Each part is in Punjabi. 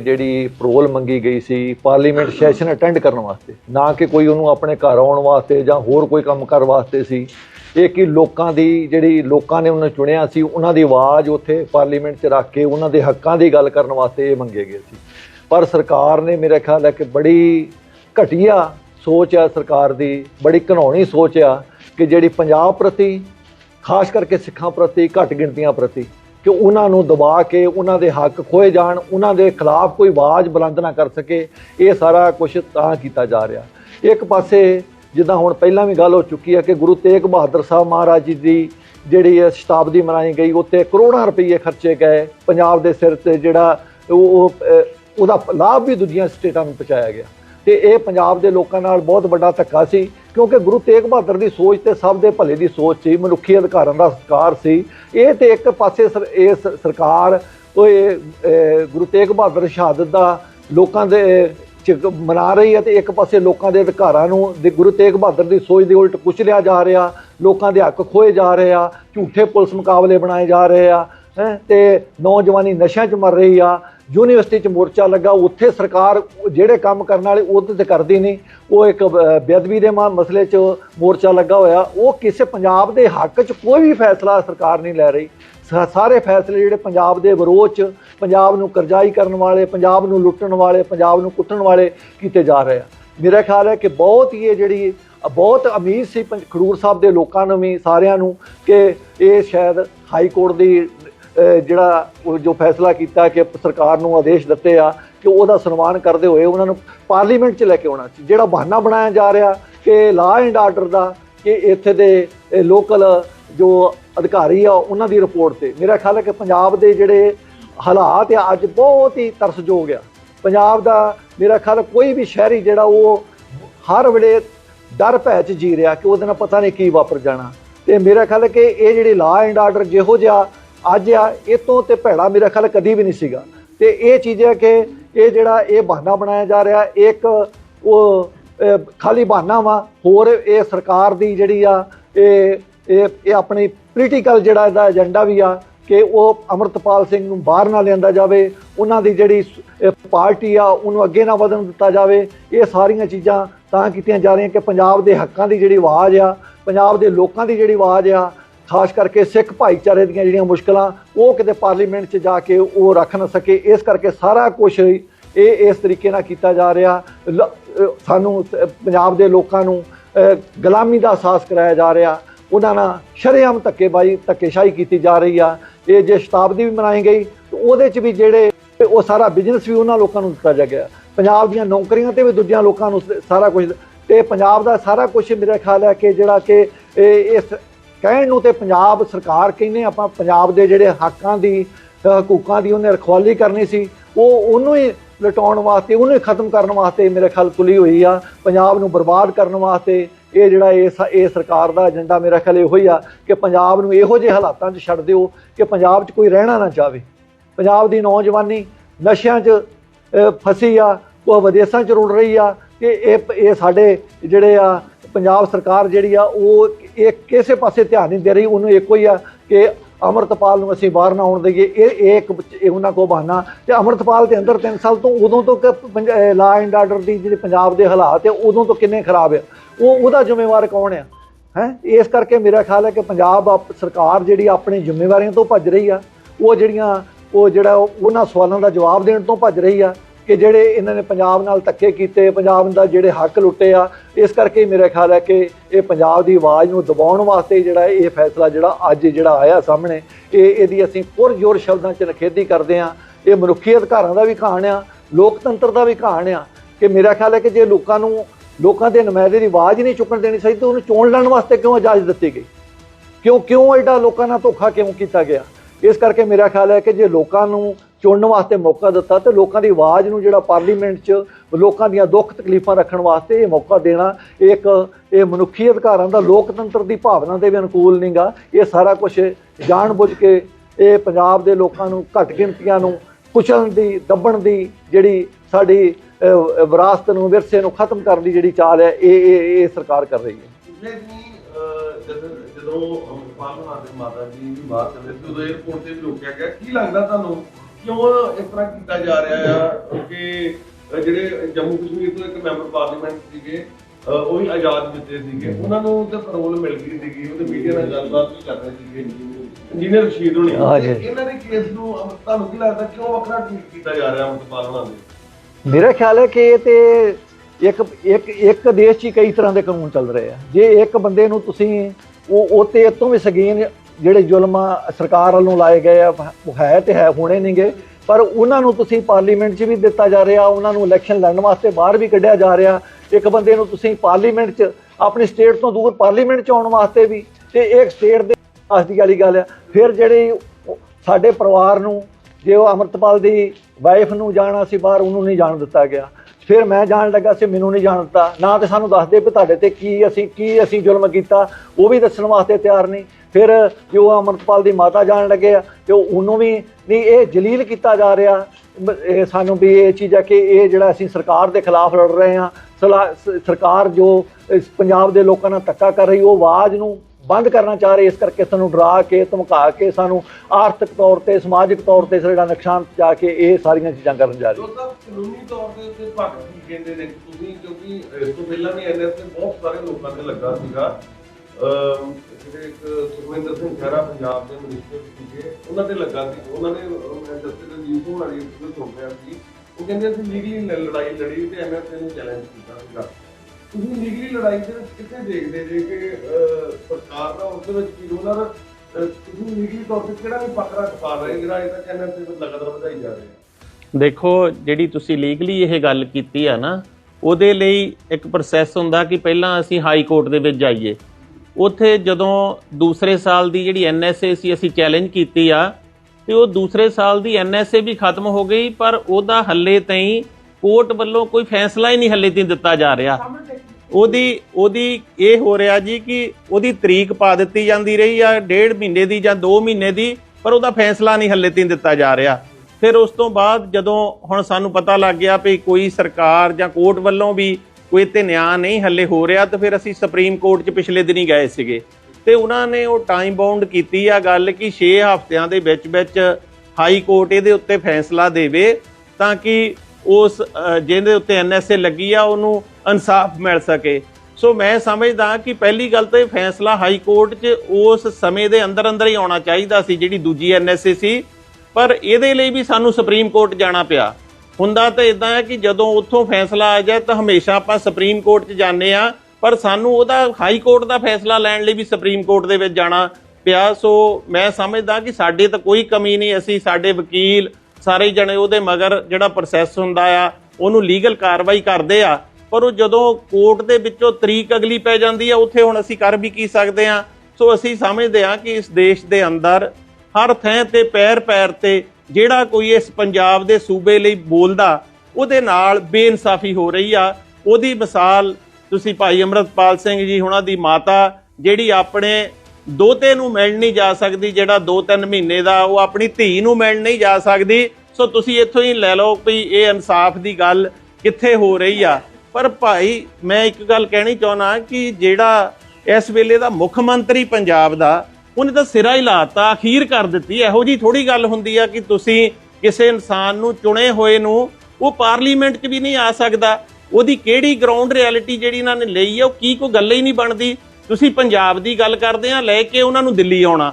ਜਿਹੜੀ ਪਰੋਲ ਮੰਗੀ ਗਈ ਸੀ ਪਾਰਲੀਮੈਂਟ ਸੈਸ਼ਨ ਅਟੈਂਡ ਕਰਨ ਵਾਸਤੇ, ਨਾ ਕਿ ਕੋਈ ਉਹਨੂੰ ਆਪਣੇ ਘਰ ਆਉਣ ਵਾਸਤੇ ਜਾਂ ਹੋਰ ਕੋਈ ਕੰਮ ਕਰ ਵਾਸਤੇ ਸੀ। ਇਹ ਕਿ ਲੋਕਾਂ ਦੀ ਜਿਹੜੀ ਲੋਕਾਂ ਨੇ ਉਹਨੂੰ ਚੁਣਿਆ ਸੀ, ਉਹਨਾਂ ਦੀ ਆਵਾਜ਼ ਉੱਥੇ ਪਾਰਲੀਮੈਂਟ 'ਚ ਰੱਖ ਕੇ ਉਹਨਾਂ ਦੇ ਹੱਕਾਂ ਦੀ ਗੱਲ ਕਰਨ ਵਾਸਤੇ ਇਹ ਮੰਗੇ ਗਏ ਸੀ। ਪਰ ਸਰਕਾਰ ਨੇ ਮੇਰੇ ਖਿਆਲ ਹੈ ਕਿ ਬੜੀ ਘਟੀਆ ਸੋਚ ਆ ਸਰਕਾਰ ਦੀ, ਬੜੀ ਘਿਨਾਉਣੀ ਸੋਚ ਆ ਕਿ ਜਿਹੜੀ ਪੰਜਾਬ ਪ੍ਰਤੀ, ਖਾਸ ਕਰਕੇ ਸਿੱਖਾਂ ਪ੍ਰਤੀ, ਘੱਟ ਗਿਣਤੀਆਂ ਪ੍ਰਤੀ ਕਿ ਉਹਨਾਂ ਨੂੰ ਦਬਾ ਕੇ ਉਹਨਾਂ ਦੇ ਹੱਕ ਖੋਏ ਜਾਣ, ਉਹਨਾਂ ਦੇ ਖਿਲਾਫ ਕੋਈ ਆਵਾਜ਼ ਬੁਲੰਦ ਨਾ ਕਰ ਸਕੇ, ਇਹ ਸਾਰਾ ਕੁਝ ਤਾਂ ਕੀਤਾ ਜਾ ਰਿਹਾ। ਇੱਕ ਪਾਸੇ ਜਿੱਦਾਂ ਹੁਣ ਪਹਿਲਾਂ ਵੀ ਗੱਲ ਹੋ ਚੁੱਕੀ ਹੈ ਕਿ ਗੁਰੂ ਤੇਗ ਬਹਾਦਰ ਸਾਹਿਬ ਮਹਾਰਾਜ ਜੀ ਦੀ ਜਿਹੜੀ ਇਹ ਸ਼ਤਾਬਦੀ ਮਨਾਈ ਗਈ ਉੱਤੇ ਕਰੋੜਾਂ ਰੁਪਏ ਖਰਚੇ ਗਏ, ਪੰਜਾਬ ਦੇ ਸਿਰ ਤੇ ਜਿਹੜਾ ਉਹ ਉਹਦਾ ਲਾਭ ਵੀ ਦੂਜੀਆਂ ਸਟੇਟਾਂ ਨੂੰ ਪਹੁੰਚਾਇਆ ਗਿਆ। ਤੇ ਇਹ ਪੰਜਾਬ ਦੇ ਲੋਕਾਂ ਨਾਲ ਬਹੁਤ ਵੱਡਾ ਧੱਕਾ ਸੀ, ਕਿਉਂਕਿ ਗੁਰੂ ਤੇਗ ਬਹਾਦਰ ਦੀ ਸੋਚ ਤੇ ਸਭ ਦੇ ਭਲੇ ਦੀ ਸੋਚ ਸੀ, ਮਨੁੱਖੀ ਅਧਿਕਾਰਾਂ ਦਾ ਸਤਿਕਾਰ ਸੀ। ਇਹ ਤੇ ਇੱਕ ਪਾਸੇ ਸਰ- ਇਹ ਸਰਕਾਰ ਉਹ ਗੁਰੂ ਤੇਗ ਬਹਾਦਰ ਸ਼ਹਾਦਤ ਦਾ ਲੋਕਾਂ ਦੇ ਚ, ਮਨਾ ਰਹੀ ਹੈ ਤੇ ਇੱਕ ਪਾਸੇ ਲੋਕਾਂ ਦੇ ਅਧਿਕਾਰਾਂ ਨੂੰ ਦੇ ਗੁਰੂ ਤੇਗ ਬਹਾਦਰ ਦੀ ਸੋਚ ਦੇ ਉਲਟ ਕੁਚਲਿਆ ਜਾ ਰਿਹਾ, ਲੋਕਾਂ ਦੇ ਹੱਕ ਖੋਏ ਜਾ ਰਹੇ ਆ, ਝੂਠੇ ਪੁਲਿਸ ਮੁਕਾਬਲੇ ਬਣਾਏ ਜਾ ਰਹੇ ਆ, ਹੈਂ, ਤੇ ਨੌਜਵਾਨੀ ਨਸ਼ਿਆਂ 'ਚ ਮਰ ਰਹੀ ਆ ਯੂਨੀਵਰਸਿਟੀ 'ਚ ਮੋਰਚਾ ਲੱਗਾ, ਉੱਥੇ ਸਰਕਾਰ ਜਿਹੜੇ ਕੰਮ ਕਰਨ ਵਾਲੇ ਉਹਦੇ ਤੇ ਕਰਦੀ ਨਹੀਂ। ਉਹ ਇੱਕ ਬੇਅਦਬੀ ਦੇ ਮਾ- ਮਸਲੇ 'ਚ ਮੋਰਚਾ ਲੱਗਾ ਹੋਇਆ। ਉਹ ਕਿਸੇ ਪੰਜਾਬ ਦੇ ਹੱਕ 'ਚ ਕੋਈ ਵੀ ਫੈਸਲਾ ਸਰਕਾਰ ਨਹੀਂ ਲੈ ਰਹੀ। ਸਾ- ਸਾਰੇ ਫੈਸਲੇ ਜਿਹੜੇ ਪੰਜਾਬ ਦੇ ਵਿਰੋਧ 'ਚ, ਪੰਜਾਬ ਨੂੰ ਕਰਜ਼ਾਈ ਕਰਨ ਵਾਲੇ, ਪੰਜਾਬ ਨੂੰ ਲੁੱਟਣ ਵਾਲੇ, ਪੰਜਾਬ ਨੂੰ ਕੁੱਟਣ ਵਾਲੇ ਕੀਤੇ ਜਾ ਰਹੇ ਆ। ਮੇਰਾ ਖਿਆਲ ਹੈ ਕਿ ਬਹੁਤ ਹੀ ਇਹ ਜਿਹੜੀ, ਬਹੁਤ ਉਮੀਦ ਸੀ ਪੰਜ- ਖਡੂਰ ਸਾਹਿਬ ਦੇ ਲੋਕਾਂ ਨੂੰ ਵੀ ਸਾਰਿਆਂ ਨੂੰ ਕਿ ਇਹ ਸ਼ਾਇਦ ਹਾਈ ਕੋਰਟ ਦੀ ਜਿਹੜਾ ਜੋ ਫੈਸਲਾ ਕੀਤਾ ਕਿ ਸਰਕਾਰ ਨੂੰ ਆਦੇਸ਼ ਦਿੱਤੇ ਆ ਕਿ ਉਹਦਾ ਸਨਮਾਨ ਕਰਦੇ ਹੋਏ ਉਹਨਾਂ ਨੂੰ ਪਾਰਲੀਮੈਂਟ 'ਚ ਲੈ ਕੇ ਆਉਣਾ ਸੀ। ਜਿਹੜਾ ਬਹਾਨਾ ਬਣਾਇਆ ਜਾ ਰਿਹਾ ਕਿ ਲਾ ਐਂਡ ਆਰਡਰ ਦਾ ਕਿ ਇੱਥੇ ਦੇ ਲੋਕਲ ਜੋ ਅਧਿਕਾਰੀ ਆ, ਉਹਨਾਂ ਦੀ ਰਿਪੋਰਟ ਤੇ। ਮੇਰਾ ਖਿਆਲ ਹੈ ਕਿ ਪੰਜਾਬ ਦੇ ਜਿਹੜੇ ਹਾਲਾਤ ਆ, ਅੱਜ ਬਹੁਤ ਹੀ ਤਰਸਯੋਗ ਆ। ਪੰਜਾਬ ਦਾ ਮੇਰਾ ਖਿਆਲ ਕੋਈ ਵੀ ਸ਼ਹਿਰੀ ਜਿਹੜਾ ਉਹ ਹਰ ਵੇਲੇ ਡਰ ਭੈ ਚ ਜੀ ਰਿਹਾ ਕਿ ਉਹਦੇ ਨਾਲ ਪਤਾ ਨਹੀਂ ਕੀ ਵਾਪਰ ਜਾਣਾ। ਤੇ ਮੇਰਾ ਖਿਆਲ ਹੈ ਕਿ ਇਹ ਜਿਹੜੇ ਲਾ ਐਂਡ ਆਰਡਰ ਜਿਹੋ ਜਿਹਾ ਅੱਜ ਆ ਇਹ ਤੋਂ ਤੇ ਭੈੜਾ ਮੇਰਾ ਖਿਆਲ ਕਦੀ ਵੀ ਨਹੀਂ ਸੀਗਾ। ਤੇ ਇਹ ਚੀਜ਼ ਹੈ ਕਿ ਇਹ ਜਿਹੜਾ ਇਹ ਬਹਾਨਾ ਬਣਾਇਆ ਜਾ ਰਿਹਾ ਇੱਕ ਉਹ ਖਾਲੀ ਬਹਾਨਾ ਵਾ, ਹੋਰ ਇਹ ਸਰਕਾਰ ਦੀ ਜਿਹੜੀ ਆ, ਇਹ ਇਹ ਆਪਣੀ ਪੋਲੀਟੀਕਲ ਜਿਹੜਾ ਇਹਦਾ ਏਜੰਡਾ ਵੀ ਆ ਕਿ ਉਹ ਅਮਰਤਪਾਲ ਸਿੰਘ ਨੂੰ ਬਾਹਰ ਨਾ ਲਿਆਂਦਾ ਜਾਵੇ, ਉਹਨਾਂ ਦੀ ਜਿਹੜੀ ਪਾਰਟੀ ਆ, ਉਹਨੂੰ ਅੱਗੇ ਨਾ ਵਧਣ ਦਿੱਤਾ ਜਾਵੇ। ਇਹ ਸਾਰੀਆਂ ਚੀਜ਼ਾਂ ਤਾਂ ਕੀਤੀਆਂ ਜਾ ਰਹੀਆਂ ਕਿ ਪੰਜਾਬ ਦੇ ਹੱਕਾਂ ਦੀ ਜਿਹੜੀ ਆਵਾਜ਼ ਆ, ਪੰਜਾਬ ਦੇ ਲੋਕਾਂ ਦੀ ਜਿਹੜੀ ਆਵਾਜ਼ ਆ ਖਾਸ ਕਰਕੇ ਸਿੱਖ ਭਾਈਚਾਰੇ ਦੀਆਂ ਜਿਹੜੀਆਂ ਮੁਸ਼ਕਲਾਂ, ਉਹ ਕਿਤੇ ਪਾਰਲੀਮੈਂਟ 'ਚ ਜਾ ਕੇ ਉਹ ਰੱਖ ਨਾ ਸਕੇ। ਇਸ ਕਰਕੇ ਸਾਰਾ ਕੁਝ ਇਹ ਇਸ ਤਰੀਕੇ ਨਾਲ ਕੀਤਾ ਜਾ ਰਿਹਾ। ਲ- ਸਾਨੂੰ ਪੰਜਾਬ ਦੇ ਲੋਕਾਂ ਨੂੰ ਗੁਲਾਮੀ ਦਾ ਅਹਿਸਾਸ ਕਰਾਇਆ ਜਾ ਰਿਹਾ। ਉਹਨਾਂ ਨਾਲ ਸ਼ਰੇਆਮ ਧੱਕੇਬਾਜ਼ੀ, ਧੱਕੇਸ਼ਾਹੀ ਕੀਤੀ ਜਾ ਰਹੀ ਆ। ਇਹ ਜੇ ਸ਼ਤਾਬਦੀ ਵੀ ਮਨਾਈ ਗਈ, ਤੇ ਉਹਦੇ 'ਚ ਵੀ ਜਿਹੜੇ ਉਹ ਸਾਰਾ ਬਿਜ਼ਨਸ ਵੀ ਉਹਨਾਂ ਲੋਕਾਂ ਨੂੰ ਦਿੱਤਾ ਜਾ ਗਿਆ। ਪੰਜਾਬ ਦੀਆਂ ਨੌਕਰੀਆਂ ਤੇ ਵੀ ਦੂਜਿਆਂ ਲੋਕਾਂ ਨੂੰ ਸਾਰਾ ਕੁਝ ਤੇ ਪੰਜਾਬ ਦਾ ਸਾਰਾ ਕੁਝ ਮੇਰਾ ਖਿਆਲ ਹੈ ਕਿ ਜਿਹੜਾ ਕਿ ਇਹ, ਇਸ ਕਹਿਣ ਨੂੰ ਤੇ ਪੰਜਾਬ ਸਰਕਾਰ ਕਹਿੰਦੇ ਆਪਾਂ ਪੰਜਾਬ ਦੇ ਜਿਹੜੇ ਹੱਕਾਂ ਦੀ, ਹਕੂਕਾਂ ਦੀ ਉਹਨੇ ਰਖਵਾਲੀ ਕਰਨੀ ਸੀ, ਉਹ ਉਹਨੂੰ ਹੀ ਲਟਾਉਣ ਵਾਸਤੇ, ਉਹਨੂੰ ਹੀ ਖਤਮ ਕਰਨ ਵਾਸਤੇ ਮੇਰੇ ਖਿਆਲ ਤੁਲੀ ਹੋਈ ਆ, ਪੰਜਾਬ ਨੂੰ ਬਰਬਾਦ ਕਰਨ ਵਾਸਤੇ ਇਹ ਜਿਹੜਾ ਇਹ ਸ- ਇਹ ਸਰਕਾਰ ਦਾ ਏਜੰਡਾ ਮੇਰਾ ਖਿਆਲ ਇਹੋ ਹੀ ਆ ਕਿ ਪੰਜਾਬ ਨੂੰ ਇਹੋ ਜਿਹੇ ਹਾਲਾਤਾਂ 'ਚ ਛੱਡ ਦਿਓ ਕਿ ਪੰਜਾਬ 'ਚ ਕੋਈ ਰਹਿਣਾ ਨਾ ਚਾਹਵੇ ਪੰਜਾਬ ਦੀ ਨੌਜਵਾਨੀ ਨਸ਼ਿਆਂ 'ਚ ਫਸੀ ਆ, ਉਹ ਵਿਦੇਸ਼ਾਂ 'ਚ ਰੁੜ ਰਹੀ ਆ ਕਿ ਇਹ ਇਹ ਸਾਡੇ ਜਿਹੜੇ ਆ ਪੰਜਾਬ ਸਰਕਾਰ ਜਿਹੜੀ ਆ, ਉਹ ਇਹ ਕਿਸੇ ਪਾਸੇ ਧਿਆਨ ਨਹੀਂ ਦੇ ਰਹੀ। ਉਹਨੂੰ ਇੱਕੋ ਹੀ ਆ ਕਿ ਅਮਰਤਪਾਲ ਨੂੰ ਅਸੀਂ ਬਾਹਰ ਨਾ ਆਉਣ ਦਈਏ। ਇਹ ਇਹ ਇੱਕ ਉਹਨਾਂ ਕੋ ਬਹਾਨਾ। ਤੇ ਅਮਰਤਪਾਲ ਦੇ ਅੰਦਰ 3 ਸਾਲ ਤੋਂ ਉਦੋਂ ਤੋਂ ਲਾ ਐਂਡ ਆਰਡਰ ਦੀ ਜਿਹੜੇ ਪੰਜਾਬ ਦੇ ਹਾਲਾਤ ਆ, ਉਦੋਂ ਤੋਂ ਕਿੰਨੇ ਖਰਾਬ ਆ। ਉਹ, ਉਹਦਾ ਜ਼ਿੰਮੇਵਾਰ ਕੌਣ ਆ? ਹੈ? ਇਸ ਕਰਕੇ ਮੇਰਾ ਖਿਆਲ ਹੈ ਕਿ ਪੰਜਾਬ ਆਪ- ਸਰਕਾਰ ਜਿਹੜੀ ਆਪਣੀ ਜ਼ਿੰਮੇਵਾਰੀਆਂ ਤੋਂ ਭੱਜ ਰਹੀ ਆ, ਉਹ ਜਿਹੜੀਆਂ, ਉਹ ਜਿਹੜਾ ਉਹਨਾਂ ਸਵਾਲਾਂ ਦਾ ਜਵਾਬ ਦੇਣ ਤੋਂ ਭੱਜ ਰਹੀ ਆ। ਕਿ ਜਿਹੜੇ ਇਹਨਾਂ ਨੇ ਪੰਜਾਬ ਨਾਲ ਧੱਕੇ ਕੀਤੇ, ਪੰਜਾਬ ਦਾ ਜਿਹੜੇ ਹੱਕ ਲੁੱਟੇ ਆ, ਇਸ ਕਰਕੇ ਮੇਰਾ ਖਿਆਲ ਹੈ ਕਿ ਇਹ ਪੰਜਾਬ ਦੀ ਆਵਾਜ਼ ਨੂੰ ਦਬਾਉਣ ਵਾਸਤੇ ਜਿਹੜਾ ਇਹ ਫੈਸਲਾ ਜਿਹੜਾ ਅੱਜ ਜਿਹੜਾ ਆਇਆ ਸਾਹਮਣੇ, ਇਹ ਇਹਦੀ ਅਸੀਂ ਪੁਰਜ਼ੋਰ ਸ਼ਬਦਾਂ 'ਚ ਨਖੇਦੀ ਕਰਦੇ ਆ ਇਹ ਮਨੁੱਖੀ ਅਧਿਕਾਰਾਂ ਦਾ ਵੀ ਕਹਾਣ ਆ, ਲੋਕਤੰਤਰ ਦਾ ਵੀ ਕਹਾਣ ਆ ਕਿ ਮੇਰਾ ਖਿਆਲ ਹੈ ਕਿ ਜੇ ਲੋਕਾਂ ਨੂੰ, ਲੋਕਾਂ ਦੇ ਨੁਮਾਇੰਦੇ ਦੀ ਆਵਾਜ਼ ਨਹੀਂ ਚੁੱਕਣ ਦੇਣੀ ਚਾਹੀਦੀ, ਤਾਂ ਉਹਨੂੰ ਚੋਣ ਲੜਨ ਵਾਸਤੇ ਕਿਉਂ ਇਜਾਜ਼ਤ ਦਿੱਤੀ ਗਈ? ਕਿਉਂ ਕਿਉਂ ਐਡਾ ਲੋਕਾਂ ਨਾਲ ਧੋਖਾ ਕਿਉਂ ਕੀਤਾ ਗਿਆ? ਇਸ ਕਰਕੇ ਮੇਰਾ ਖਿਆਲ ਹੈ ਕਿ ਜੇ ਲੋਕਾਂ ਨੂੰ ਚੁਣਨ ਵਾਸਤੇ ਮੌਕਾ ਦਿੱਤਾ ਤੇ ਲੋਕਾਂ ਦੀ ਆਵਾਜ਼ ਨੂੰ ਜਿਹੜਾ ਪਾਰਲੀਮੈਂਟ 'ਚ ਲੋਕਾਂ ਦੀਆਂ ਦੁੱਖ ਤਕਲੀਫਾਂ ਰੱਖਣ ਵਾਸਤੇ ਇਹ ਮੌਕਾ ਦੇਣਾ ਇੱਕ ਇਹ ਮਨੁੱਖੀ ਅਧਿਕਾਰਾਂ ਦਾ ਲੋਕਤੰਤਰ ਦੀ ਭਾਵਨਾ ਦੇ ਵੀ ਅਨੁਕੂਲ ਨਹੀਂਗਾ ਇਹ ਸਾਰਾ ਕੁਝ ਜਾਣਬੁੱਝ ਕੇ ਇਹ ਪੰਜਾਬ ਦੇ ਲੋਕਾਂ ਨੂੰ ਘੱਟ ਗਿਣਤੀਆਂ ਨੂੰ ਕੁਚਲਣ ਦੀ, ਦੱਬਣ ਦੀ ਜਿਹੜੀ ਸਾਡੀ ਵਿਰਾਸਤ ਨੂੰ, ਵਿਰਸੇ ਨੂੰ ਖਤਮ ਕਰਨ ਦੀ ਜਿਹੜੀ ਚਾਲ ਹੈ, ਇਹ ਇਹ ਇਹ ਸਰਕਾਰ ਕਰ ਰਹੀ ਹੈ। ਜਦੋਂ ਜਦੋਂ ਮਾਤਾ ਜੀ ਵੀ ਬਾਹਰ ਚਲੇ ਉਦੋਂ 에어ਪੋਰਟ ਤੇ ਵੀ ਰੋਕਿਆ ਗਿਆ। ਕੀ ਲੱਗਦਾ ਤੁਹਾਨੂੰ ਕਿਉਂ ਇਸ ਤਰ੍ਹਾਂ ਕੀਤਾ ਜਾ ਰਿਹਾ ਆ? ਕਿ ਜਿਹੜੇ ਜੰਮੂ ਕਸ਼ਮੀਰ ਤੋਂ ਇੱਕ ਮੈਂਬਰ ਪਾਰਲੀਮੈਂਟ ਸੀਗੇ ਉਹ ਵੀ ਆਜ਼ਾਦ ਜਿੱਤੇ ਸੀਗੇ। ਉਹਨਾਂ ਨੂੰ ਤੇ ਪੈਰੋਲ ਮਿਲ ਗਈ ਸੀਗੀ ਉਹਦੇ ਮੀਡੀਆ ਨਾਲ ਗੱਲਬਾਤ ਵੀ ਕਰ ਰਹੇ ਸੀਗੇ ਇੰਜੀਨੀਅਰ ਰਸ਼ੀਦ ਹੋਣੀ। ਇਹਨਾਂ ਦੇ ਕੇਸ ਨੂੰ ਤੁਹਾਨੂੰ ਕੀ ਲੱਗਦਾ ਕਿਉਂ ਵੱਖਰਾ ਟ੍ਰੀਟ ਕੀਤਾ ਜਾ ਰਿਹਾ ਅੰਮ੍ਰਿਤਪਾਲ ਹੋਣਾ ਦੇ? ਮੇਰਾ ਖਿਆਲ ਹੈ ਕਿ ਇਹ ਤੇ ਇੱਕ ਇੱਕ ਇੱਕ ਦੇਸ਼ 'ਚ ਹੀ ਕਈ ਤਰ੍ਹਾਂ ਦੇ ਕਾਨੂੰਨ ਚੱਲ ਰਹੇ ਆ। ਜੇ ਇੱਕ ਬੰਦੇ ਨੂੰ ਤੁਸੀਂ ਉਹ ਉਹ ਤੇ ਇਤੋਂ ਵੀ ਸਗੀਨ ਜਿਹੜੇ ਜ਼ੁਲਮ ਆ ਸਰਕਾਰ ਵੱਲੋਂ ਲਾਏ ਗਏ ਆ, ਉਹ ਹੈ ਤੇ ਹੈ, ਹੋਣੇ ਨਹੀਂਗੇ। ਪਰ ਉਹਨਾਂ ਨੂੰ ਤੁਸੀਂ ਪਾਰਲੀਮੈਂਟ 'ਚ ਵੀ ਦਿੱਤਾ ਜਾ ਰਿਹਾ, ਉਹਨਾਂ ਨੂੰ ਇਲੈਕਸ਼ਨ ਲੜਨ ਵਾਸਤੇ ਬਾਹਰ ਵੀ ਕੱਢਿਆ ਜਾ ਰਿਹਾ। ਇੱਕ ਬੰਦੇ ਨੂੰ ਤੁਸੀਂ ਪਾਰਲੀਮੈਂਟ 'ਚ, ਆਪਣੀ ਸਟੇਟ ਤੋਂ ਦੂਰ ਪਾਰਲੀਮੈਂਟ 'ਚ ਆਉਣ ਵਾਸਤੇ ਵੀ ਤੇ ਇੱਕ ਸਟੇਟ ਦੇ ਆਸ ਵਾਲੀ ਗੱਲ ਆ। ਫਿਰ ਜਿਹੜੇ ਸਾਡੇ ਪਰਿਵਾਰ ਨੂੰ, ਜੇ ਉਹ ਅਮਰਤਪਾਲ ਦੀ ਵਾਈਫ ਨੂੰ ਜਾਣਾ ਸੀ ਬਾਹਰ, ਉਹਨੂੰ ਨਹੀਂ ਜਾਣ ਦਿੱਤਾ ਗਿਆ। ਫਿਰ ਮੈਂ ਜਾਣ ਲੱਗਾ ਸੀ, ਮੈਨੂੰ ਨਹੀਂ ਜਾਣ ਦਿੱਤਾ। ਨਾ ਤੇ ਸਾਨੂੰ ਦੱਸਦੇ ਵੀ ਤੁਹਾਡੇ ਤੇ ਕੀ ਅਸੀਂ ਕੀ ਅਸੀਂ ਜ਼ੁਲਮ ਕੀਤਾ, ਉਹ ਵੀ ਦੱਸਣ ਵਾਸਤੇ ਤਿਆਰ ਨਹੀਂ। ਫਿਰ ਜੋ ਅਮਰਤਪਾਲ ਦੀ ਮਾਤਾ ਜਾਣ ਲੱਗੇ ਆ, ਤੇ ਉਹਨੂੰ ਵੀ ਨਹੀਂ ਇਹ ਜਲੀਲ ਕੀਤਾ ਜਾ ਰਿਹਾ। ਇਹ ਸਾਨੂੰ ਵੀ ਇਹ ਚੀਜ਼ ਹੈ ਕਿ ਇਹ ਜਿਹੜਾ ਅਸੀਂ ਸਰਕਾਰ ਦੇ ਖਿਲਾਫ ਲੜ ਰਹੇ ਹਾਂ ਸਰਕਾਰ ਜੋ ਪੰਜਾਬ ਦੇ ਲੋਕਾਂ ਨਾਲ ਧੱਕਾ ਕਰ ਰਹੀ, ਉਹ ਆਵਾਜ਼ ਨੂੰ ਬੰਦ ਕਰਨਾ ਚਾਹ ਰਹੇ, ਇਸ ਕਰਕੇ ਸਾਨੂੰ ਡਰਾ ਕੇ, ਧਮਕਾ ਕੇ, ਸਾਨੂੰ ਆਰਥਿਕ ਤੌਰ ਤੇ, ਸਮਾਜਿਕ ਤੌਰ ਤੇ ਜਿਹੜਾ ਨੁਕਸਾਨ ਜਾ ਕੇ ਇਹ ਸਾਰੀਆਂ ਚੀਜ਼ਾਂ ਕਰਨ ਜਾ ਰਹੀ। ਜੋ ਕਾਨੂੰਨੀ ਤੌਰ ਤੇ ਤੇ ਪੱਕ ਕੀ ਕਹਿੰਦੇ ਨੇ, ਤੁਸੀਂ ਕਿਉਂਕਿ ਇਸ ਤੋਂ ਪਹਿਲਾਂ ਵੀ ਐਨਐਸ ਤੇ ਬਹੁਤ ਸਾਰੇ ਲੋਕਾਂ ਤੇ ਲੱਗਾ ਸੀਗਾ ਜਿਹੜੇ ਇੱਕ ਸੁਖਵਿੰਦਰ ਸਿੰਘ ਖਹਿਰਾ ਪੰਜਾਬ ਦੇ ਮਿਨਿਸਟਰ ਸੀਗੇ, ਉਹਨਾਂ ਤੇ ਲੱਗਾ ਸੀ, ਉਹਨਾਂ ਨੇ ਮੈਂ ਜਸਟਿਸ ਰਣਜੀਤ ਸਿੰਘ ਵਾਲੀ ਨੂੰ ਸੁਣ ਸੀ। ਉਹ ਕਹਿੰਦੇ ਅਸੀਂ ਲੀਗਲੀ ਲੜਾਈ ਲੜੀ ਤੇ ਐਨਐਸ ਨੂੰ ਚੈਲੰਜ ਕੀਤਾ ਸੀਗਾ। ਤੁਸੀਂ ਲੀਗਲੀ ਲੜਾਈ ਦੇ ਵਿੱਚ ਕਿੱਥੇ ਦੇਖਦੇ ਜੇ ਕਿ ਸਰਕਾਰ ਦਾ ਉਸ ਦੇ ਵਿੱਚ ਕੀ ਰੋਲ ਹੈ ਤੁਸੀਂ ਲੀਗਲੀ ਤੌਰ ਤੇ ਕਿਹੜਾ ਵੀ ਪੱਕ ਰੱਖ ਪਾ ਰਹੇ ਜਿਹੜਾ ਇਹ ਤੱਕ ਐਨਐਸ ਤੇ ਲਗਾਤਾਰ ਵਧਾਈ ਜਾ ਰਹੀ ਦੇਖੋ, ਜਿਹੜੀ ਤੁਸੀਂ ਲੀਗਲੀ ਇਹ ਗੱਲ ਕੀਤੀ ਆ ਨਾ, ਉਹਦੇ ਲਈ ਇੱਕ ਪ੍ਰੋਸੈਸ ਹੁੰਦਾ ਕਿ ਪਹਿਲਾਂ ਅਸੀਂ ਹਾਈ ਕੋਰਟ ਦੇ ਵਿੱਚ ਜਾਈਏ। ਉੱਥੇ ਜਦੋਂ ਦੂਸਰੇ ਸਾਲ ਦੀ ਜਿਹੜੀ ਐਨਐਸਏ ਸੀ, ਅਸੀਂ ਚੈਲੰਜ ਕੀਤੀ ਆ, ਤੇ ਉਹ ਦੂਸਰੇ ਸਾਲ ਦੀ ਐਨਐਸਏ ਵੀ ਖਤਮ ਹੋ ਗਈ, ਪਰ ਉਹਦਾ ਹੱਲੇ ਤਾਈਂ ਕੋਰਟ ਵੱਲੋਂ ਕੋਈ ਫੈਸਲਾ ਹੀ ਨਹੀਂ ਹੱਲੇ ਤਾਈਂ ਦਿੱਤਾ ਜਾ ਰਿਹਾ। ਉਹਦੀ ਉਹਦੀ ਇਹ ਹੋ ਰਿਹਾ ਜੀ ਕਿ ਉਹਦੀ ਤਰੀਕ ਪਾ ਦਿੱਤੀ ਜਾਂਦੀ ਰਹੀ ਆ, ਡੇਢ ਮਹੀਨੇ ਦੀ ਜਾਂ 2 ਮਹੀਨੇ ਦੀ, ਪਰ ਉਹਦਾ ਫੈਸਲਾ ਨਹੀਂ ਹੱਲੇ ਤਾਈਂ ਦਿੱਤਾ ਜਾ ਰਿਹਾ। ਫਿਰ ਉਸ ਤੋਂ ਬਾਅਦ ਜਦੋਂ ਹੁਣ ਸਾਨੂੰ ਪਤਾ ਲੱਗ ਗਿਆ ਵੀ ਕੋਈ ਸਰਕਾਰ ਜਾਂ ਕੋਰਟ ਵੱਲੋਂ ਵੀ ਕੋਈ ਤੇ ਨਿਆਂ ਨਹੀਂ, ਹੱਲੇ ਹੋ ਰਿਹਾ ਤਾਂ ਫਿਰ ਅਸੀਂ ਸੁਪਰੀਮ ਕੋਰਟ 'ਚ ਪਿਛਲੇ ਦਿਨੀ ਗਏ ਸੀਗੇ। ਤੇ ਉਹਨਾਂ ਨੇ ਉਹ ਟਾਈਮ ਬਾਉਂਡ ਕੀਤੀ ਆ ਗੱਲ ਕਿ 6 ਹਫ਼ਤਿਆਂ ਦੇ ਵਿੱਚ ਵਿੱਚ ਹਾਈ ਕੋਰਟ ਇਹਦੇ ਉੱਤੇ ਫੈਸਲਾ ਦੇਵੇ ਤਾਂ ਕਿ ਉਸ ਜਿਹਦੇ ਉੱਤੇ ਐਨਐਸਏ ਲੱਗੀ ਆ, ਉਹਨੂੰ ਇਨਸਾਫ ਮਿਲ ਸਕੇ। ਸੋ ਮੈਂ ਸਮਝਦਾ ਕਿ ਪਹਿਲੀ ਗੱਲ ਤਾਂ ਇਹ ਫੈਸਲਾ ਹਾਈ ਕੋਰਟ 'ਚ ਉਸ ਸਮੇਂ ਦੇ ਅੰਦਰ ਅੰਦਰ ਹੀ ਆਉਣਾ ਚਾਹੀਦਾ ਸੀ, ਜਿਹੜੀ ਦੂਜੀ ਐਨਐਸਏ ਸੀ। ਪਰ ਇਹਦੇ ਲਈ ਵੀ ਸਾਨੂੰ ਸੁਪਰੀਮ ਕੋਰਟ ਜਾਣਾ ਪਿਆ। ਹੁੰਦਾ ਤਾਂ ਇਦਾਂ ਹੈ ਕਿ ਜਦੋਂ ਉੱਥੋਂ ਫੈਸਲਾ ਆ ਜਾਏ ਤਾਂ ਹਮੇਸ਼ਾ ਆਪਾਂ ਸੁਪਰੀਮ ਕੋਰਟ 'ਚ ਜਾਂਦੇ ਆ ਪਰ ਸਾਨੂੰ ਉਹਦਾ ਹਾਈ ਕੋਰਟ ਦਾ ਫੈਸਲਾ ਲੈਣ ਲਈ ਵੀ ਸੁਪਰੀਮ ਕੋਰਟ ਦੇ ਵਿੱਚ ਜਾਣਾ ਪਿਆ। ਸੋ ਮੈਂ ਸਮਝਦਾ ਕਿ ਸਾਡੇ ਤਾਂ ਕੋਈ ਕਮੀ ਨਹੀਂ, ਅਸੀਂ ਸਾਡੇ ਵਕੀਲ ਸਾਰੇ ਜਣੇ ਉਹਦੇ ਮਗਰ ਜਿਹੜਾ ਪ੍ਰੋਸੈਸ ਹੁੰਦਾ ਆ, ਉਹਨੂੰ ਲੀਗਲ ਕਾਰਵਾਈ ਕਰਦੇ ਆ। ਪਰ ਉਹ ਜਦੋਂ ਕੋਰਟ ਦੇ ਵਿੱਚੋਂ ਤਰੀਕ ਅਗਲੀ ਪੈ ਜਾਂਦੀ ਆ, ਉੱਥੇ ਹੁਣ ਅਸੀਂ ਕਰ ਵੀ ਕੀ ਸਕਦੇ ਆ ਸੋ ਅਸੀਂ ਸਮਝਦੇ ਆ ਕਿ ਇਸ ਦੇਸ਼ ਦੇ ਅੰਦਰ ਹਰ ਥਾਂ ਤੇ ਪੈਰ ਪੈਰ ਤੇ ਜਿਹੜਾ ਕੋਈ ਇਸ ਪੰਜਾਬ ਦੇ ਸੂਬੇ ਲਈ ਬੋਲਦਾ, ਉਹਦੇ ਨਾਲ ਬੇਇਨਸਾਫੀ ਹੋ ਰਹੀ ਆ। ਉਹਦੀ ਮਿਸਾਲ ਤੁਸੀਂ ਭਾਈ ਅਮਰਤਪਾਲ ਸਿੰਘ ਜੀ ਉਹਨਾਂ ਦੀ ਮਾਤਾ, ਜਿਹੜੀ ਆਪਣੇ ਦੋਤੇ ਨੂੰ ਮਿਲਣ ਨਹੀਂ ਜਾ ਸਕਦੀ, ਜਿਹੜਾ 2-3 ਮਹੀਨੇ ਦਾ, ਉਹ ਆਪਣੀ ਧੀ ਨੂੰ ਮਿਲਣ ਨਹੀਂ ਜਾ ਸਕਦੀ। ਸੋ ਤੁਸੀਂ ਇੱਥੋਂ ਹੀ ਲੈ ਲਓ ਵੀ ਇਹ ਇਨਸਾਫ ਦੀ ਗੱਲ ਕਿੱਥੇ ਹੋ ਰਹੀ ਆ। ਪਰ ਭਾਈ, ਮੈਂ ਇੱਕ ਗੱਲ ਕਹਿਣੀ ਚਾਹੁੰਦਾ ਕਿ ਜਿਹੜਾ ਇਸ ਵੇਲੇ ਦਾ ਮੁੱਖ ਮੰਤਰੀ ਪੰਜਾਬ ਦਾ ਉਹਨੇ ਤਾਂ ਸਿਰਾ ਹੀ ਲਾਤਾ, ਅਖੀਰ ਕਰ ਦਿੱਤੀ। ਇਹੋ ਜੀ ਥੋੜੀ ਗੱਲ ਹੁੰਦੀ ਆ ਕਿ ਤੁਸੀਂ ਕਿਸੇ ਇਨਸਾਨ ਨੂੰ ਚੁਣੇ ਹੋਏ ਨੂੰ ਉਹ ਪਾਰਲੀਮੈਂਟ 'ਚ ਵੀ ਨਹੀਂ ਆ ਸਕਦਾ। ਉਹਦੀ ਕਿਹੜੀ ਗਰਾਊਂਡ ਰਿਐਲਿਟੀ ਜਿਹੜੀ ਇਹਨਾਂ ਨੇ ਲਈ ਆ, ਉਹ ਕੀ ਕੋਈ ਗੱਲ ਹੀ ਨਹੀਂ ਬਣਦੀ। ਤੁਸੀਂ ਪੰਜਾਬ ਦੀ ਗੱਲ ਕਰਦੇ ਆ, ਲੈ ਕੇ ਉਹਨਾਂ ਨੂੰ ਦਿੱਲੀ ਆਉਣਾ।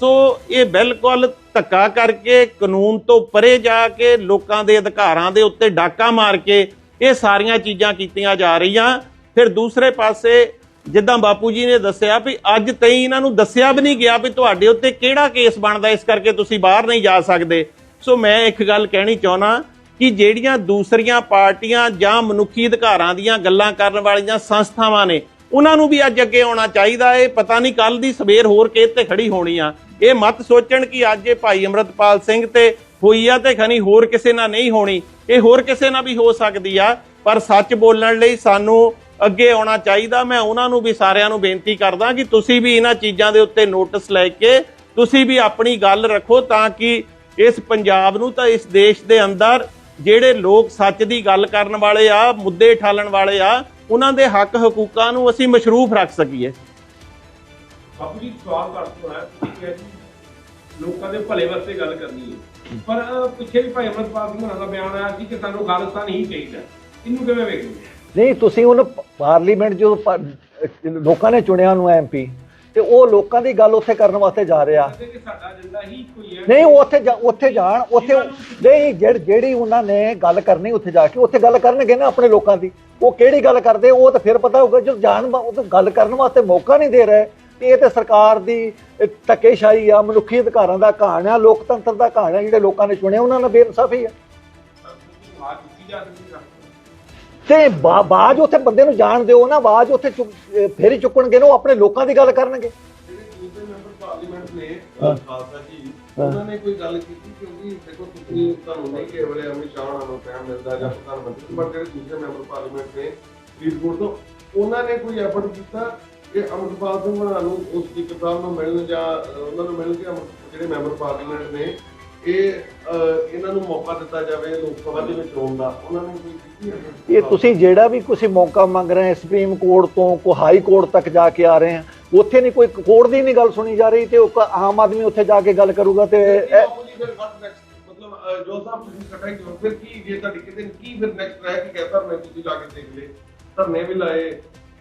ਸੋ ਇਹ ਬਿਲਕੁਲ ਧੱਕਾ ਕਰਕੇ, ਕਾਨੂੰਨ ਤੋਂ ਪਰੇ ਜਾ ਕੇ, ਲੋਕਾਂ ਦੇ ਅਧਿਕਾਰਾਂ ਦੇ ਉੱਤੇ ਡਾਕਾ ਮਾਰ ਕੇ ਇਹ ਸਾਰੀਆਂ ਚੀਜ਼ਾਂ ਕੀਤੀਆਂ ਜਾ ਰਹੀਆਂ। ਫਿਰ ਦੂਸਰੇ ਪਾਸੇ ਜਿੱਦਾਂ ਬਾਪੂ ਜੀ ਨੇ ਦੱਸਿਆ ਵੀ ਅੱਜ ਤਾਈਂ ਇਹਨਾਂ ਨੂੰ ਦੱਸਿਆ ਵੀ ਨਹੀਂ ਗਿਆ ਵੀ ਤੁਹਾਡੇ ਉੱਤੇ ਕਿਹੜਾ ਕੇਸ ਬਣਦਾ, ਇਸ ਕਰਕੇ ਤੁਸੀਂ ਬਾਹਰ ਨਹੀਂ ਜਾ ਸਕਦੇ। ਸੋ ਮੈਂ ਇੱਕ ਗੱਲ ਕਹਿਣੀ ਚਾਹੁੰਦਾ ਕਿ ਜਿਹੜੀਆਂ ਦੂਸਰੀਆਂ ਪਾਰਟੀਆਂ ਜਾਂ ਮਨੁੱਖੀ ਅਧਿਕਾਰਾਂ ਦੀਆਂ ਗੱਲਾਂ ਕਰਨ ਵਾਲੀਆਂ ਸੰਸਥਾਵਾਂ ਨੇ, ਉਹਨਾਂ ਨੂੰ ਵੀ ਅੱਜ ਅੱਗੇ ਆਉਣਾ ਚਾਹੀਦਾ ਏ। ਪਤਾ ਨਹੀਂ ਕੱਲ ਦੀ ਸਵੇਰ ਹੋਰ ਕਿਹ ਤੇ ਖੜੀ ਹੋਣੀ ਆ। ਇਹ ਮਤ ਸੋਚਣ ਕਿ ਅੱਜ ਇਹ ਭਾਈ ਅਮਰਤਪਾਲ ਸਿੰਘ ਤੇ ਹੋਈ ਆ ਤੇ ਖਣੀ ਹੋਰ ਕਿਸੇ ਨਾਲ ਨਹੀਂ ਹੋਣੀ। ਇਹ ਹੋਰ ਕਿਸੇ ਨਾਲ ਵੀ ਹੋ ਸਕਦੀ ਆ, ਪਰ ਸੱਚ ਬੋਲਣ ਲਈ ਸਾਨੂੰ ਅੱਗੇ ਆਉਣਾ ਚਾਹੀਦਾ, ਮੈਂ ਉਹਨਾਂ ਨੂੰ ਵੀ ਸਾਰਿਆਂ ਨੂੰ ਬੇਨਤੀ ਕਰਦਾ ਕਿ ਤੁਸੀਂ ਵੀ ਇਹਨਾਂ ਚੀਜ਼ਾਂ ਦੇ ਉੱਤੇ ਨੋਟਿਸ ਲੈ ਕੇ ਤੁਸੀਂ ਵੀ ਆਪਣੀ ਗੱਲ ਰੱਖੋ ਤਾਂ ਕਿ ਇਸ ਪੰਜਾਬ ਨੂੰ ਤਾਂ ਇਸ ਦੇਸ਼ ਦੇ ਅੰਦਰ ਜਿਹੜੇ ਲੋਕ ਸੱਚ ਦੀ ਗੱਲ ਕਰਨ ਵਾਲੇ ਆ, ਮੁੱਦੇ ਠਾਲਣ ਵਾਲੇ ਆ, ਉਹਨਾਂ ਦੇ ਹੱਕ ਹਕੂਕਾਂ ਨੂੰ ਅਸੀਂ ਮਸ਼ਰੂਫ ਰੱਖ ਸਕੀਏ। ਬਾਪੂ ਜੀ, ਸਵਾਲ ਕਰ ਤੋਂ ਤੁਸੀਂ ਕਿਹਾ ਜੀ। ਲੋਕਾਂ ਦੇ ਭਲੇ ਵਾਸਤੇ ਗੱਲ ਕਰਨੀ ਹੈ। ਪਰ ਪਿੱਛੇ ਵੀ ਭਾਈ ਅਮਰਪਾਲ ਸਿੰਘ ਹੋਣਾ ਦਾ ਬਿਆਨ ਆਇਆ ਸੀ ਕਿ ਸਾਨੂੰ ਖਾਲਿਸਤਾਨ ਹੀ ਚਾਹੀਦਾ ਇਹਨੂੰ ਕਿਵੇਂ ਵੇਖਦੇ ਨਹੀਂ ਤੁਸੀਂ ਹੁਣ ਪਾਰਲੀਮੈਂਟ ਜੋ ਲੋਕਾਂ ਨੇ ਚੁਣਿਆ ਉਹਨੂੰ ਐਮਪੀ ਤੇ ਉਹ ਲੋਕਾਂ ਦੀ ਗੱਲ ਉੱਥੇ ਕਰਨ ਵਾਸਤੇ ਜਾ ਰਿਹਾ। ਨਹੀਂ ਉਹ ਉੱਥੇ ਜਾ- ਉੱਥੇ ਜਾਣ ਉੱਥੇ ਨਹੀਂ ਜਿਹੜੀ ਉਹਨਾਂ ਨੇ ਗੱਲ ਕਰਨੀ ਉੱਥੇ ਜਾ ਕੇ ਉੱਥੇ ਗੱਲ ਕਰਨਗੇ ਨਾ ਆਪਣੇ ਲੋਕਾਂ ਦੀ। ਉਹ ਕਿਹੜੀ ਗੱਲ ਕਰਦੇ ਉਹ ਤਾਂ ਫਿਰ ਪਤਾ ਹੋਊਗਾ ਜਦੋਂ ਜਾਣ ਉਹ ਤਾਂ ਗੱਲ ਕਰਨ ਵਾਸਤੇ ਮੌਕਾ ਨਹੀਂ ਦੇ ਰਹੇ। ਤੇ ਇਹ ਤੇ ਸਰਕਾਰ ਦੀ ਇਹ ਧੱਕੇਸ਼ਾਹੀ ਆ ਮਨੁੱਖੀ ਅਧਿਕਾਰਾਂ ਦਾ ਕਹਾਣ ਆ ਲੋਕਤੰਤਰ ਦਾ ਕਹਾਣ ਆ ਜਿਹੜੇ ਲੋਕਾਂ ਨੇ ਚੁਣਿਆ ਉਹਨਾਂ ਨਾਲ ਬੇਇਨਸਾਫੀ ਆ। ਤੇ ਬਾਜ ਉੱਥੇ ਬੰਦੇ ਨੂੰ ਜਾਣ ਦਿਓ ਨਾ ਬਾਜ ਉੱਥੇ ਫੇਰ ਹੀ ਚੁੱਕਣਗੇ ਨਾ ਉਹ ਆਪਣੇ ਲੋਕਾਂ ਦੀ ਗੱਲ ਕਰਨਗੇ। ਜਿਹੜੇ ਦੂਸਰੇ ਮੈਂਬਰ ਪਾਰਲੀਮੈਂਟ ਨੇ ਅਹ, ਖਾਲਸਾ ਜੀ ਉਹਨਾਂ ਨੇ ਕੋਈ ਗੱਲ ਕੀਤੀ? ਕਿਉਂਕਿ ਦੇਖੋ ਤੁਸੀਂ ਤੁਹਾਨੂੰ ਨਹੀਂ ਕਿ ਵੇਲੇ ਅਮਿਤ ਸ਼ਾਹ ਉਹਨਾਂ ਨੂੰ ਟਾਈਮ ਮਿਲਦਾ ਜਾਂ ਪ੍ਰਧਾਨ ਮੰਤਰੀ ਪਰ ਜਿਹੜੇ ਦੂਸਰੇ ਮੈਂਬਰ ਪਾਰਲੀਮੈਂਟ ਨੇ ਫਰੀਦਕੋਟ ਤੋਂ ਉਹਨਾਂ ਨੇ ਕੋਈ ਐਫਰਟ ਕੀਤਾ ਕਿ ਅਮਰਪਾਲ ਸਿੰਘ ਹੋਣਾ ਨੂੰ ਉਸ ਸਪੀਕਰ ਸਾਹਿਬ ਨੂੰ ਮਿਲਣ ਜਾਂ ਉਹਨਾਂ ਨੂੰ ਮਿਲ ਕੇ ਜਿਹੜੇ ਮੈਂਬਰ ਪਾਰਲੀਮੈਂਟ ਨੇ ਇਹ ਇਹਨਾਂ ਨੂੰ ਮੌਕਾ ਦਿੱਤਾ ਜਾਵੇ ਲੋਕ ਸਭਾ ਦੇ ਵਿੱਚ ਆਉਣ ਦਾ ਉਹਨਾਂ ਨੇ ਕੋਈ ਕੀਤੀ ਹੈ ਇਹ ਤੁਸੀਂ ਜਿਹੜਾ ਵੀ ਤੁਸੀਂ ਮੌਕਾ ਮੰਗ ਰਹੇ ਹੋ ਸੁਪਰੀਮ ਕੋਰਟ ਤੋਂ ਕੋ ਹਾਈ ਕੋਰਟ ਤੱਕ ਜਾ ਕੇ ਆ ਰਹੇ ਆ ਉੱਥੇ ਨਹੀਂ ਕੋਈ ਕੋਰਟ ਦੀ ਨਹੀਂ ਗੱਲ ਸੁਣੀ ਜਾ ਰਹੀ ਤੇ ਉਹ ਆਮ ਆਦਮੀ ਉੱਥੇ ਜਾ ਕੇ ਗੱਲ ਕਰੂਗਾ ਤੇ? ਮਤਲਬ ਜੋ ਸਾਹਿਬ ਤੁਸੀਂ ਇਕੱਠਾ ਕਿਉਂ ਫਿਰ ਕੀ ਜੇ ਤੁਹਾਡੀ ਕਿਤੇ ਕੀ ਫਿਰ ਨੈਕਸਟ ਰਹਿ ਕੇ ਕਹਿ ਧਰਨੇ ਤੁਸੀਂ ਜਾ ਕੇ ਦੇਖ ਲਏ ਧਰਨੇ ਵੀ ਲਾਏ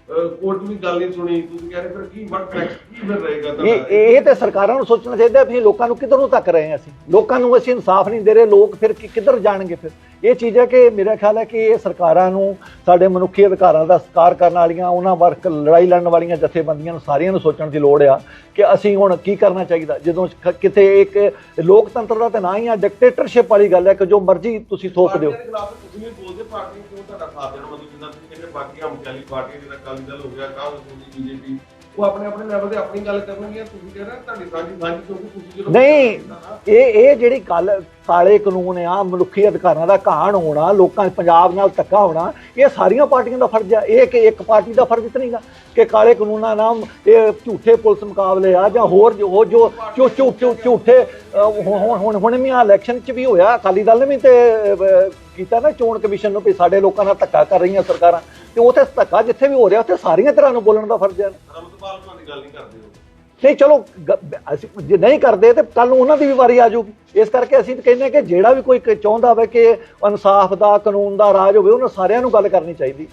ਕੋਰਟ ਵੀ ਗੱਲ ਨਹੀਂ ਸੁਣੀ ਤੁਸੀਂ ਕਹਿ ਰਹੇ ਫਿਰ ਕੀ ਵਟ ਨੈਕਸਟ ਕੀ ਫਿਰ ਰਹੇਗਾ ਇਹ ਤੁਹਾਡਾ ਇਹ ਤੇ ਸਰਕਾਰਾਂ ਨੂੰ ਸੋਚਣਾ ਚਾਹੀਦਾ ਵੀ ਲੋਕਾਂ ਨੂੰ ਕਿੱਧਰ ਨੂੰ ਤੱਕ ਰਹੇ ਹਾਂ ਅਸੀਂ? ਲੋਕਾਂ ਨੂੰ ਅਸੀਂ ਇਨਸਾਫ ਨਹੀਂ ਦੇ ਰਹੇ ਲੋਕ ਫਿਰ ਕਿ- ਕਿੱਧਰ ਜਾਣਗੇ ਫਿਰ? ਇਹ ਚੀਜ਼ ਹੈ ਕਿ ਮੇਰਾ ਖਿਆਲ ਹੈ ਕਿ ਇਹ ਸਰਕਾਰਾਂ ਨੂੰ ਸਾਡੇ ਮਨੁੱਖੀ ਅਧਿਕਾਰਾਂ ਦਾ ਸਤਿਕਾਰ ਕਰਨ ਵਾਲੀਆਂ ਉਹਨਾਂ ਵਰਕ ਲੜਾਈ ਲੜਨ ਵਾਲੀਆਂ ਜਥੇਬੰਦੀਆਂ ਨੂੰ ਸਾਰੀਆਂ ਨੂੰ ਸੋਚਣ ਦੀ ਲੋੜ ਆ ਕਿ ਅਸੀਂ ਹੁਣ ਕੀ ਕਰਨਾ ਚਾਹੀਦਾ? ਜਦੋਂ ਕਿਤੇ ਇੱਕ ਲੋਕਤੰਤਰ ਦਾ ਤਾਂ ਨਾ ਹੀ ਆ ਡਿਕਟੇਟਰਸ਼ਿਪ ਵਾਲੀ ਗੱਲ ਹੈ ਕਿ ਜੋ ਮਰਜ਼ੀ ਤੁਸੀਂ ਥੋਪ ਦਿਓ। ਦੇ ਤੁਸੀਂ ਵੀ ਬੋਲਦੇ ਪਾਰਟੀ ਕਿਉਂ ਤੁਹਾਡਾ ਸਾਥ ਦੇਣਾ? ਮਤਲਬ ਜਿੱਦਾਂ ਤੁਸੀਂ ਕਹਿੰਦੇ ਬਾਕੀ ਹਮਕਾਲੀ ਪਾਰਟੀ ਜਿਹੜਾ ਅਕਾਲੀ ਦਲ ਹੋ ਗਿਆ ਕਾਂਗਰਸ ਹੋ ਗਈ ਬੀਜੇਪੀ ਉਹ ਆਪਣੇ ਆਪਣੇ ਲੈਵਲ ਤੇ ਆਪਣੀ ਗੱਲ ਕਰਨਗੀਆਂ ਤੁਸੀਂ ਰਹੇ ਤੁਹਾਡੀ ਸਾਂਝੀ ਸਾਂਝੀ ਕਿਉਂਕਿ ਤੁਸੀਂ ਜਦੋਂ ਨਹੀਂ ਇਹ ਇਹ ਜਿਹੜੀ ਗੱਲ ਕਾਲੇ ਕਾਨੂੰਨ ਆ ਮਨੁੱਖੀ ਅਧਿਕਾਰਾਂ ਦਾ ਕਹਾਣ ਹੋਣਾ ਲੋਕਾਂ ਪੰਜਾਬ ਨਾਲ ਧੱਕਾ ਹੋਣਾ ਇਹ ਸਾਰੀਆਂ ਪਾਰਟੀਆਂ ਦਾ ਫਰਜ਼ ਆ। ਇਹ ਕਿ ਇੱਕ ਪਾਰਟੀ ਦਾ ਫਰਜ਼ ਨਹੀਂਗਾ ਕਿ ਕਾਲੇ ਕਾਨੂੰਨਾਂ ਨਾਲ ਇਹ ਝੂਠੇ ਪੁਲਿਸ ਮੁਕਾਬਲੇ ਆ ਜਾਂ ਹੋਰ ਜੋ ਜੋ ਝੂਠੇ ਹੁਣ ਹੁਣ- ਵੀ ਇਲੈਕਸ਼ਨ 'ਚ ਵੀ ਹੋਇਆ ਅਕਾਲੀ ਦਲ ਨੇ ਵੀ ਤੇ ਕੀਤਾ ਨਾ ਚੋਣ ਕਮਿਸ਼ਨ ਨੂੰ ਵੀ ਸਾਡੇ ਲੋਕਾਂ ਨਾਲ ਧੱਕਾ ਕਰ ਰਹੀਆਂ ਸਰਕਾਰਾਂ। ਤੇ ਉੱਥੇ ਧੱਕਾ ਜਿੱਥੇ ਵੀ ਹੋ ਰਿਹਾ ਉੱਥੇ ਸਾਰੀਆਂ ਤਰ੍ਹਾਂ ਨੂੰ ਬੋਲਣ ਦਾ ਫਰਜ਼ ਹੈ। ਰਮਤਪਾਲ ਉਹਨਾਂ ਦੀ ਗੱਲ ਨਹੀਂ ਕਰਦੇ ਹੋ ਨਹੀਂ ਚਲੋ ਅਸੀਂ ਜੇ ਨਹੀਂ ਕਰਦੇ ਤੇ ਕੱਲ ਨੂੰ ਉਹਨਾਂ ਦੀ ਵੀ ਵਾਰੀ ਆ ਜਾਊਗੀ। ਇਸ ਕਰਕੇ ਅਸੀਂ ਤਾਂ ਕਹਿੰਦੇ ਕਿ ਜਿਹੜਾ ਵੀ ਕੋਈ ਚਾਹੁੰਦਾ ਹੋਵੇ ਕਿ ਇਨਸਾਫ ਦਾ ਕਾਨੂੰਨ ਦਾ ਰਾਜ ਹੋਵੇ ਉਹਨਾਂ ਸਾਰਿਆਂ ਨੂੰ ਗੱਲ ਕਰਨੀ ਚਾਹੀਦੀ।